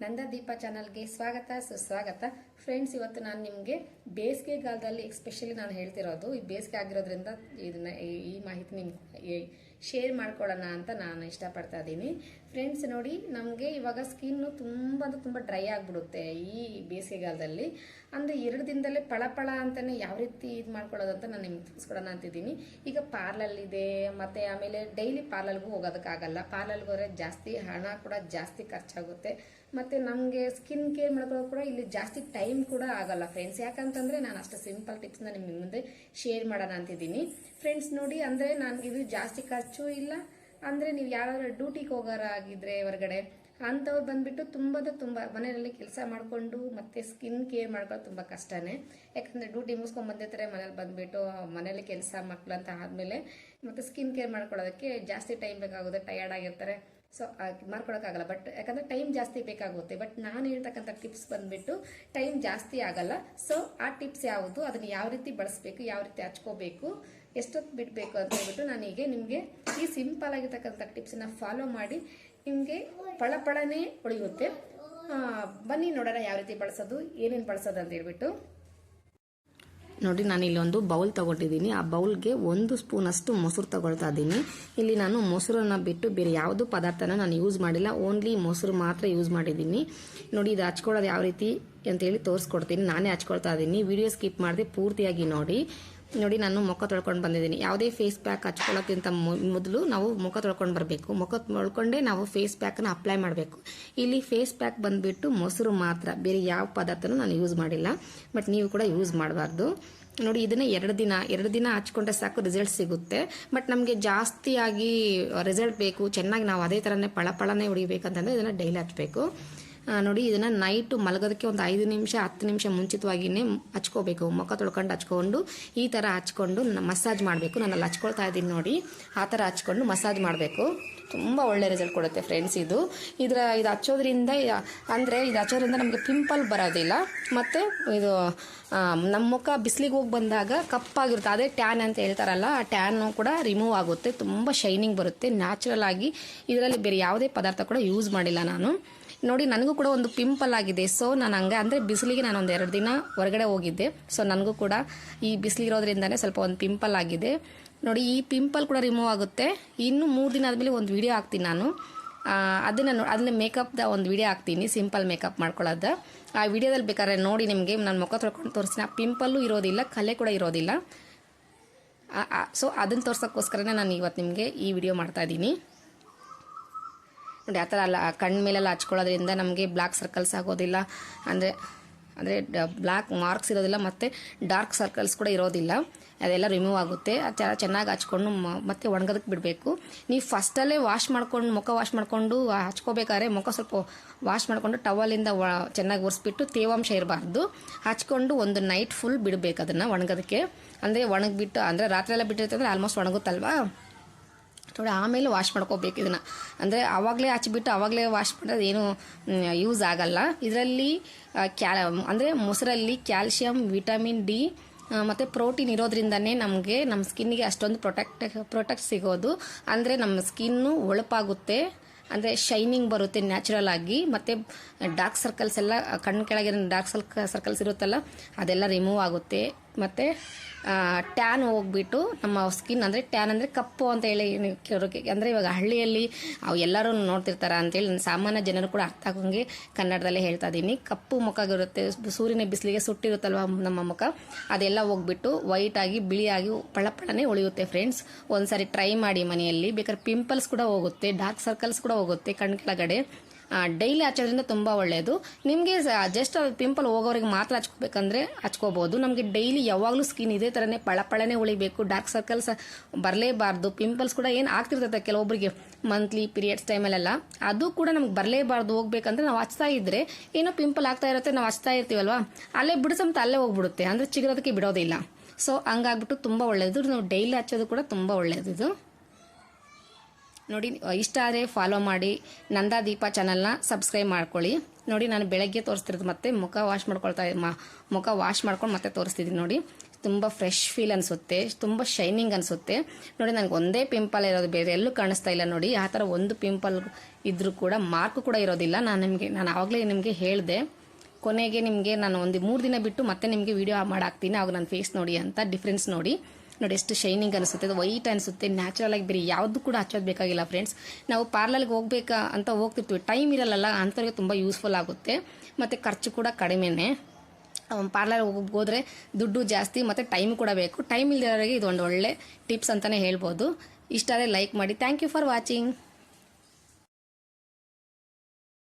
ನಂದ ದೀಪ ಚಾನಲ್ಗೆ ಸ್ವಾಗತ, ಸುಸ್ವಾಗತ. ಫ್ರೆಂಡ್ಸ್ ಇವತ್ತು ನಾನು ನಿಮಗೆ ಬೇಸಿಗೆಗಾಲದಲ್ಲಿ ಎಸ್ಪೆಷಲಿ ನಾನು ಹೇಳ್ತಿರೋದು. ಈ ಬೇಸಿಗೆ ಆಗಿರೋದ್ರಿಂದ ಇದನ್ನ ಈ- ಮಾಹಿತಿ ನಿಮ್ಗೆ ಶೇರ್ ಮಾಡ್ಕೊಳ್ಳೋಣ ಅಂತ ನಾನು ಇಷ್ಟಪಡ್ತಾ ಇದ್ದೀನಿ ಫ್ರೆಂಡ್ಸ್ ನೋಡಿ, ನಮಗೆ ಇವಾಗ ಸ್ಕಿನ್ನು ತುಂಬ ಅಂದರೆ ತುಂಬ ಡ್ರೈ ಆಗಿಬಿಡುತ್ತೆ ಈ ಬೇಸಿಗೆಗಾಲದಲ್ಲಿ ಅಂದರೆ ಎರಡು ದಿನದಲ್ಲೇ ಪಳಪಳ ಅಂತಲೇ ಯಾವ ರೀತಿ ಇದು ಮಾಡ್ಕೊಳ್ಳೋದು ಅಂತ ನಾನು ನಿಮ್ಗೆ ತಿಳಿಸ್ಕೊಡೋಣ ಅಂತಿದ್ದೀನಿ ಈಗ ಪಾರ್ಲಲ್ಲಿದೆ, ಮತ್ತು ಆಮೇಲೆ ಡೈಲಿ ಪಾರ್ಲಲ್ಗೂ ಹೋಗೋದಕ್ಕಾಗಲ್ಲ. ಪಾರ್ಲಲ್ಗೆ ಹೋದರೆ ಜಾಸ್ತಿ ಹಣ ಕೂಡ ಜಾಸ್ತಿ ಖರ್ಚಾಗುತ್ತೆ. ನಮಗೆ ಸ್ಕಿನ್ ಕೇರ್ ಮಾಡ್ಕೊಳ್ಳೋದು ಕೂಡ ಇಲ್ಲಿ ಜಾಸ್ತಿ ಟೈಮ್ ಕೂಡ ಆಗಲ್ಲ ಫ್ರೆಂಡ್ಸ್ ಯಾಕಂತಂದರೆ ನಾನು ಅಷ್ಟು ಸಿಂಪಲ್ ಟಿಪ್ಸ್ನ ನಿಮ್ಮ ಮುಂದೆ ಶೇರ್ ಮಾಡೋಣ ಅಂತಿದ್ದೀನಿ. ಫ್ರೆಂಡ್ಸ್ ನೋಡಿ, ಅಂದರೆ ಇದು ಜಾಸ್ತಿ ಖರ್ಚು ಇಲ್ಲ. ಅಂದರೆ ನೀವು ಯಾರಾದ್ರೂ ಡ್ಯೂಟಿಗೆ ಹೋಗೋರ ಆಗಿದ್ರೆ ಹೊರಗಡೆ, ಅಂಥವ್ರು ಬಂದ್ಬಿಟ್ಟು ತುಂಬದ ತುಂಬ ಮನೆಯಲ್ಲಿ ಕೆಲಸ ಮಾಡಿಕೊಂಡು ಮತ್ತೆ ಸ್ಕಿನ್ ಕೇರ್ ಮಾಡ್ಕೊಳ್ಳೋದು ತುಂಬ ಕಷ್ಟನೇ. ಯಾಕಂದರೆ ಡ್ಯೂಟಿ ಮುಗಿಸ್ಕೊಂಡು ಬಂದಿರ್ತಾರೆ ಮನೇಲಿ ಬಂದ್ಬಿಟ್ಟು ಮನೇಲಿ ಕೆಲಸ ಮಕ್ಕಳು ಅಂತ ಆದಮೇಲೆ ಮತ್ತೆ ಸ್ಕಿನ್ ಕೇರ್ ಮಾಡ್ಕೊಳ್ಳೋದಕ್ಕೆ ಜಾಸ್ತಿ ಟೈಮ್ ಬೇಕಾಗುತ್ತೆ ಟಯರ್ಡ್ ಆಗಿರ್ತಾರೆ. ಸೊ ಮಾಡ್ಕೊಳಕ್ಕಾಗಲ್ಲ ಬಟ್ ಯಾಕಂದ್ರೆ ಟೈಮ್ ಜಾಸ್ತಿ ಬೇಕಾಗುತ್ತೆ. ಬಟ್ ನಾನು ಹೇಳ್ತಕ್ಕಂಥ ಟಿಪ್ಸ್ ಬಂದ್ಬಿಟ್ಟು ಟೈಮ್ ಜಾಸ್ತಿ ಆಗಲ್ಲ. ಸೊ ಆ ಟಿಪ್ಸ್ ಯಾವುದು? ಅದನ್ನು ಯಾವ ರೀತಿ ಬಳಸಬೇಕು? ಯಾವ ರೀತಿ ಹಚ್ಕೋಬೇಕು? ಎಷ್ಟೊತ್ತು ಬಿಡಬೇಕು ಅಂತ ಹೇಳ್ಬಿಟ್ಟು ನಾನೀಗ ನಿಮಗೆ ಈ ಸಿಂಪಲ್ ಆಗಿರ್ತಕ್ಕಂಥ ಟಿಪ್ಸನ್ನ ಫಾಲೋ ಮಾಡಿ ನಿಮಗೆ ಪಳಪಳನೇ ಉಳಿಯುತ್ತೆ. ಬನ್ನಿ ನೋಡೋಣ ಯಾವ ರೀತಿ ಬಳಸೋದು, ಏನೇನು ಬಳಸೋದು ಅಂತ ಹೇಳ್ಬಿಟ್ಟು. ನೋಡಿ, ನಾನು ಇಲ್ಲಿ ಒಂದು ಬೌಲ್ ತಗೊಂಡಿದ್ದೀನಿ. ಆ ಬೌಲ್ಗೆ ಒಂದು ಸ್ಪೂನ್ ಅಷ್ಟು ಮೊಸರು ತಗೊಳ್ತಾ ಇದ್ದೀನಿ. ಇಲ್ಲಿ ನಾನು ಮೊಸರನ್ನ ಬಿಟ್ಟು ಬೇರೆ ಯಾವುದು ಪದಾರ್ಥನ ನಾನು ಯೂಸ್ ಮಾಡಿಲ್ಲ. ಓನ್ಲಿ ಮೊಸರು ಮಾತ್ರ ಯೂಸ್ ಮಾಡಿದ್ದೀನಿ. ನೋಡಿ, ಇದು ಹಚ್ಕೊಳ್ಳೋದು ಯಾವ ರೀತಿ ಅಂತೇಳಿ ತೋರಿಸ್ಕೊಡ್ತೀನಿ. ನಾನೇ ಹಚ್ಕೊಳ್ತಾ ಇದ್ದೀನಿ. ವಿಡಿಯೋ ಸ್ಕಿಪ್ ಮಾಡಿದೆ ಪೂರ್ತಿಯಾಗಿ ನೋಡಿ. ನೋಡಿ ನಾನು ಮುಖ ತೊಳ್ಕೊಂಡು ಬಂದಿದ್ದೀನಿ. ಯಾವುದೇ ಫೇಸ್ ಪ್ಯಾಕ್ ಹಚ್ಕೊಳ್ಳೋಕ್ಕಿಂತ ಮೊದಲು ನಾವು ಮುಖ ತೊಳ್ಕೊಂಡು ಬರಬೇಕು. ಮುಖ ತೊಳ್ಕೊಂಡೇ ನಾವು ಫೇಸ್ ಪ್ಯಾಕ್ನ ಅಪ್ಲೈ ಮಾಡಬೇಕು. ಇಲ್ಲಿ ಫೇಸ್ ಪ್ಯಾಕ್ ಬಂದ್ಬಿಟ್ಟು ಮೊಸರು ಮಾತ್ರ ಬೇರೆ ಯಾವ ಪದಾರ್ಥನೂ ನಾನು ಯೂಸ್ ಮಾಡಿಲ್ಲ. ಬಟ್ ನೀವು ಕೂಡ ಯೂಸ್ ಮಾಡಬಾರ್ದು. ನೋಡಿ ಇದನ್ನ ಎರಡು ದಿನ ಎರಡು ದಿನ ಹಚ್ಕೊಂಡ್ರೆ ಸಾಕು ರಿಸಲ್ಟ್ ಸಿಗುತ್ತೆ. ಬಟ್ ನಮಗೆ ಜಾಸ್ತಿಯಾಗಿ ರಿಸಲ್ಟ್ ಬೇಕು ಚೆನ್ನಾಗಿ ನಾವು ಅದೇ ಥರನೇ ಪಳಪಳನೆ ಹೊಡಿಬೇಕಂತಂದರೆ ಇದನ್ನು ಡೈಲಿ ಹಚ್ಬೇಕು. ಆ, ನೋಡಿ, ಇದನ್ನ ನೈಟ್ ಮಲಗೋದಕ್ಕೆ ಒಂದು ಐದು ನಿಮಿಷ, ಹತ್ತು ನಿಮಿಷ ಮುಂಚಿತವಾಗಿನೇ ಹಚ್ಕೋಬೇಕು. ಮುಖ ತೊಳ್ಕೊಂಡು ಹಚ್ಕೊಂಡು, ಈ ಥರ ಹಚ್ಕೊಂಡು ಮಸಾಜ್ ಮಾಡಬೇಕು. ನಾನು ಅಲ್ಲಿ ಹಚ್ಕೊಳ್ತಾ ಇದ್ದೀನಿ ನೋಡಿ. ಆ ಥರ ಹಚ್ಕೊಂಡು ಮಸಾಜ್ ಮಾಡಬೇಕು. ತುಂಬ ಒಳ್ಳೆ ರಿಸಲ್ಟ್ ಕೊಡುತ್ತೆ ಫ್ರೆಂಡ್ಸ್ ಇದು. ಇದರ, ಇದು ಹಚ್ಚೋದ್ರಿಂದ ಅಂದರೆ ಇದು ಹಚ್ಚೋದ್ರಿಂದ ನಮಗೆ ಪಿಂಪಲ್ ಬರೋದಿಲ್ಲ. ಮತ್ತು ಇದು ನಮ್ಮ ಮುಖ ಬಿಸಿಲಿಗೆ ಹೋಗಿ ಬಂದಾಗ ಕಪ್ಪಾಗಿರುತ್ತೆ. ಅದೇ ಟ್ಯಾನ್ ಅಂತ ಹೇಳ್ತಾರಲ್ಲ, ಆ ಟ್ಯಾನು ಕೂಡ ರಿಮೂವ್ ಆಗುತ್ತೆ. ತುಂಬ ಶೈನಿಂಗ್ ಬರುತ್ತೆ. ನ್ಯಾಚುರಲ್ ಆಗಿ ಇದರಲ್ಲಿ ಬೇರೆ ಯಾವುದೇ ಪದಾರ್ಥ ಕೂಡ ಯೂಸ್ ಮಾಡಿಲ್ಲ ನಾನು. ನೋಡಿ, ನನಗೂ ಕೂಡ ಒಂದು ಪಿಂಪಲ್ ಆಗಿದೆ. ಸೊ ನಾನು ಹಂಗೆ, ಅಂದರೆ ಬಿಸಿಲಿಗೆ ನಾನು ಒಂದು ಎರಡು ದಿನ ಹೊರಗಡೆ ಹೋಗಿದ್ದೆ. ಸೊ ನನಗೂ ಕೂಡ ಈ ಬಿಸಿಲಿರೋದ್ರಿಂದನೇ ಸ್ವಲ್ಪ ಒಂದು ಪಿಂಪಲ್ ಆಗಿದೆ. ನೋಡಿ, ಈ ಪಿಂಪಲ್ ಕೂಡ ರಿಮೂವ್ ಆಗುತ್ತೆ. ಇನ್ನು ಮೂರು ದಿನ ಆದಮೇಲೆ ಒಂದು ವಿಡಿಯೋ ಹಾಕ್ತೀನಿ ನಾನು. ಅದನ್ನು ಅದನ್ನ ನೋ- ಅದನ್ನ ಮೇಕಪ್ದ ಒಂದು ವಿಡಿಯೋ ಹಾಕ್ತೀನಿ ಸಿಂಪಲ್ ಮೇಕಪ್ ಮಾಡ್ಕೊಳ್ಳೋದು. ಆ ವಿಡಿಯೋದಲ್ಲಿ ಬೇಕಾದ್ರೆ ನೋಡಿ ನಿಮಗೆ, ನಾನು ಮುಖ ತೊಳ್ಕೊಂಡು ತೋರಿಸ್ತೀನಿ. ಆ ಪಿಂಪಲ್ಲು ಇರೋದಿಲ್ಲ, ಕಲೆ ಕೂಡ ಇರೋದಿಲ್ಲ. ಸೊ ಅದನ್ನು ತೋರ್ಸೋಕ್ಕೋಸ್ಕರನೇ ನಾನು ಇವತ್ತು ನಿಮಗೆ ಈ ವಿಡಿಯೋ ಮಾಡ್ತಾ ಇದ್ದೀನಿ. ನೋಡಿ, ಆ ಥರ ಅಲ್ಲ ಕಣ್ಣು ಮೇಲೆಲ್ಲ ಹಚ್ಕೊಳ್ಳೋದ್ರಿಂದ ನಮಗೆ ಬ್ಲ್ಯಾಕ್ ಸರ್ಕಲ್ಸ್ ಆಗೋದಿಲ್ಲ. ಅಂದರೆ ಅಂದರೆ ಬ್ಲ್ಯಾಕ್ ಮಾರ್ಕ್ಸ್ ಇರೋದಿಲ್ಲ ಮತ್ತು ಡಾರ್ಕ್ ಸರ್ಕಲ್ಸ್ ಕೂಡ ಇರೋದಿಲ್ಲ. ಅದೆಲ್ಲ ರಿಮೂವ್ ಆಗುತ್ತೆ. ಅದು ಚ- ಚೆನ್ನಾಗಿ ಹಚ್ಕೊಂಡು ಮತ್ತೆ ಒಣಗೋದಕ್ಕೆ ಬಿಡಬೇಕು. ನೀವು ಫಸ್ಟಲ್ಲೇ ವಾಶ್ ಮಾಡ್ಕೊಂಡು, ಮುಖ ವಾಶ್ ಮಾಡಿಕೊಂಡು ಹಚ್ಕೋಬೇಕಾದ್ರೆ ಮುಖ ಸ್ವಲ್ಪ ವಾಶ್ ಮಾಡಿಕೊಂಡು ಟವಲಿಂದ ಚೆನ್ನಾಗಿ ಒರೆಸ್ಬಿಟ್ಟು ತೇವಾಂಶ ಇರಬಾರ್ದು. ಹಚ್ಕೊಂಡು ಒಂದು ನೈಟ್ ಫುಲ್ ಬಿಡಬೇಕು ಅದನ್ನು ಒಣಗೋದಕ್ಕೆ. ಅಂದರೆ ಒಣಗಿಬಿಟ್ಟು, ಅಂದರೆ ರಾತ್ರಿ ಎಲ್ಲ ಬಿಟ್ಟಿರ್ತಂದ್ರೆ ಆಲ್ಮೋಸ್ಟ್ ಒಣಗುತ್ತಲ್ವಾ? ನೋಡಿ ಆಮೇಲೆ ವಾಶ್ ಮಾಡ್ಕೋಬೇಕು ಇದನ್ನು. ಅಂದರೆ ಆವಾಗಲೇ ಹಚ್ಚಿಬಿಟ್ಟು ಆವಾಗಲೇ ವಾಶ್ ಮಾಡೋದು ಏನು ಯೂಸ್ ಆಗಲ್ಲ. ಇದರಲ್ಲಿ ಕ್ಯಾ ಅಂದರೆ ಮೊಸರಲ್ಲಿ ಕ್ಯಾಲ್ಶಿಯಂ ವಿಟಮಿನ್ ಡಿ ಮತ್ತು ಪ್ರೋಟೀನ್ ಇರೋದ್ರಿಂದನೇ ನಮಗೆ ನಮ್ಮ ಸ್ಕಿನ್ನಿಗೆ ಅಷ್ಟೊಂದು ಪ್ರೊಟೆಕ್ಟ್ ಪ್ರೊಟೆಕ್ಟ್ ಸಿಗೋದು. ಅಂದರೆ ನಮ್ಮ ಸ್ಕಿನ್ನು ಒಳಪಾಗುತ್ತೆ. ಅಂದರೆ ಶೈನಿಂಗ್ ಬರುತ್ತೆ ನ್ಯಾಚುರಲ್ ಆಗಿ. ಮತ್ತು ಡಾರ್ಕ್ ಸರ್ಕಲ್ಸ್ ಎಲ್ಲ, ಕಣ್ಣು ಕೆಳಗಿರೋ ಡಾರ್ಕ್ ಸರ್ಕ ಸರ್ಕಲ್ಸ್ ಇರುತ್ತಲ್ಲ, ಅದೆಲ್ಲ ರಿಮೂವ್ ಆಗುತ್ತೆ. ಮತ್ತು ಟ್ಯಾನ್ ಹೋಗ್ಬಿಟ್ಟು ನಮ್ಮ ಸ್ಕಿನ್ ಅಂದರೆ ಟ್ಯಾನ್ ಅಂದರೆ ಕಪ್ಪು ಅಂತ ಹೇಳಿ ಕೇಳೋಕೆ ಅಂದರೆ ಇವಾಗ ಹಳ್ಳಿಯಲ್ಲಿ ಅವು ಎಲ್ಲರೂ ನೋಡ್ತಿರ್ತಾರೆ ಅಂತೇಳಿ ಸಾಮಾನ್ಯ ಜನರು ಕೂಡ ಅರ್ಥ ಆಗೋಂಗೆ ಕನ್ನಡದಲ್ಲೇ ಹೇಳ್ತಾ ಇದ್ದೀನಿ ಕಪ್ಪು ಮುಖ ಆಗಿರುತ್ತೆ ಸೂರ್ಯನ ಬಿಸಿಲಿಗೆ ಸುಟ್ಟಿರುತ್ತಲ್ವ ನಮ್ಮ ಮುಖ? ಅದೆಲ್ಲ ಹೋಗ್ಬಿಟ್ಟು ವೈಟಾಗಿ ಬಿಳಿಯಾಗಿ ಪಳಪಳನೆ ಉಳಿಯುತ್ತೆ ಫ್ರೆಂಡ್ಸ್ ಒಂದ್ಸರಿ ಟ್ರೈ ಮಾಡಿ ಮನೆಯಲ್ಲಿ. ಬೇಕಾದ್ರೆ ಪಿಂಪಲ್ಸ್ ಕೂಡ ಹೋಗುತ್ತೆ ಡಾರ್ಕ್ ಸರ್ಕಲ್ಸ್ ಕೂಡ ಹೋಗುತ್ತೆ ಕಣ್ಣು ಕೆಳಗಡೆ ಡೈಲಿ ಹಚ್ಚೋದ್ರಿಂದ ತುಂಬ ಒಳ್ಳೆಯದು ನಿಮಗೆ ಜಸ್ಟ್ ಪಿಂಪಲ್ ಹೋಗೋರಿಗೆ ಮಾತ್ರ ಹಚ್ಕೋಬೇಕಂದ್ರೆ ಹಚ್ಕೋಬೋದು. ನಮಗೆ ಡೈಲಿ ಯಾವಾಗಲೂ ಸ್ಕಿನ್ ಇದೇ ಥರನೇ ಪಳಪಳನೆ ಉಳಿಬೇಕು. Dark circles ಬರಲೇಬಾರ್ದು. ಪಿಂಪಲ್ಸ್ ಕೂಡ ಏನು ಆಗ್ತಿರ್ತೈತೆ ಕೆಲವೊಬ್ಬರಿಗೆ ಮಂತ್ಲಿ ಪೀರಿಯಡ್ಸ್ ಟೈಮಲ್ಲೆಲ್ಲ ಅದು ಕೂಡ ನಮ್ಗೆ ಬರಲೇಬಾರ್ದು ಹೋಗ್ಬೇಕಂದ್ರೆ ನಾವು ಹಚ್ತಾ ಇದ್ರೆ ಏನೋ ಪಿಂಪಲ್ ಆಗ್ತಾ ಇರುತ್ತೆ, ನಾವು ಹಚ್ತಾ ಇರ್ತೀವಲ್ವಾ? ಅಲ್ಲೇ ಬಿಡಿಸಂತ ಅಲ್ಲೇ ಹೋಗ್ಬಿಡುತ್ತೆ. ಅಂದರೆ ಚಿಗುರೋದಕ್ಕೆ ಬಿಡೋದಿಲ್ಲ. ಸೊ ಹಂಗಾಗ್ಬಿಟ್ಟು ತುಂಬ ಒಳ್ಳೆಯದು ನಾವು ಡೈಲಿ ಹಚ್ಚೋದು ಕೂಡ ತುಂಬ ಒಳ್ಳೆಯದು ನೋಡಿ ಇಷ್ಟ ಆದರೆ ಫಾಲೋ ಮಾಡಿ, ನಂದಾ ದೀಪ ಚಾನಲ್ನ ಸಬ್ಸ್ಕ್ರೈಬ್ ಮಾಡ್ಕೊಳ್ಳಿ. ನೋಡಿ, ನಾನು ಬೆಳಗ್ಗೆ ತೋರಿಸ್ತಿರೋದು ಮತ್ತೆ ಮುಖ ವಾಶ್ ಮಾಡ್ಕೊಳ್ತಾ, ಮ- ಮುಖ ವಾಶ್ ಮಾಡ್ಕೊಂಡು ಮತ್ತೆ ತೋರಿಸ್ತಿದ್ದೀನಿ ನೋಡಿ. ತುಂಬ ಫ್ರೆಶ್ ಫೀಲ್ ಅನಿಸುತ್ತೆ, ತುಂಬ ಶೈನಿಂಗ್ ಅನಿಸುತ್ತೆ. ನೋಡಿ ನನಗೆ ಒಂದೇ ಪಿಂಪಲ್ ಇರೋದು ಬೇರೆ ಎಲ್ಲೂ ಕಾಣಿಸ್ತಾ ಇಲ್ಲ ನೋಡಿ. ಆ ಥರ ಒಂದು ಪಿಂಪಲ್ ಇದ್ದರೂ ಕೂಡ ಮಾರ್ಕ್ ಕೂಡ ಇರೋದಿಲ್ಲ. ನಾನು ನಿಮಗೆ, ನಾನು ಆವಾಗಲೇ ನಿಮಗೆ ಹೇಳಿದೆ. ಕೊನೆಗೆ ನಿಮಗೆ ನಾನು ಒಂದು ಮೂರು ದಿನ ಬಿಟ್ಟು ಮತ್ತೆ ನಿಮಗೆ ವಿಡಿಯೋ ಮಾಡಾಕ್ತೀನಿ. ಆವಾಗ ನನ್ನ ಫೇಸ್ ನೋಡಿ ಅಂತ ಡಿಫ್ರೆನ್ಸ್ ನೋಡಿ. ನೋಡಿ, ಎಷ್ಟು ಶೈನಿಂಗ್ ಅನಿಸುತ್ತೆ, ಅದು ವೈಟ್ ಅನಿಸುತ್ತೆ ನ್ಯಾಚುರಲ್ ಆಗಿ ಬೇರೆ ಯಾವುದು ಕೂಡ ಹಚ್ಚೋದು ಬೇಕಾಗಿಲ್ಲ ಫ್ರೆಂಡ್ಸ್ ನಾವು ಪಾರ್ಲರ್ಗೆ ಹೋಗ್ಬೇಕಾ ಅಂತ ಹೋಗ್ತಿರ್ತೀವಿ. ಟೈಮ್ ಇರಲ್ಲ ಅಂಥವ್ರಿಗೆ ತುಂಬ ಯೂಸ್ಫುಲ್ ಆಗುತ್ತೆ. ಮತ್ತು ಖರ್ಚು ಕೂಡ ಕಡಿಮೆನೇ. ಪಾರ್ಲರ್ ಹೋದ್ರೆ ದುಡ್ಡು ಜಾಸ್ತಿ, ಮತ್ತು ಟೈಮ್ ಕೂಡ ಬೇಕು. ಟೈಮ್ ಇಲ್ದಿರೋರಿಗೆ ಇದೊಂದು ಒಳ್ಳೆ ಟಿಪ್ಸ್ ಅಂತಲೇ ಹೇಳ್ಬೋದು. ಇಷ್ಟಾದರೆ ಲೈಕ್ ಮಾಡಿ. Thank you for watching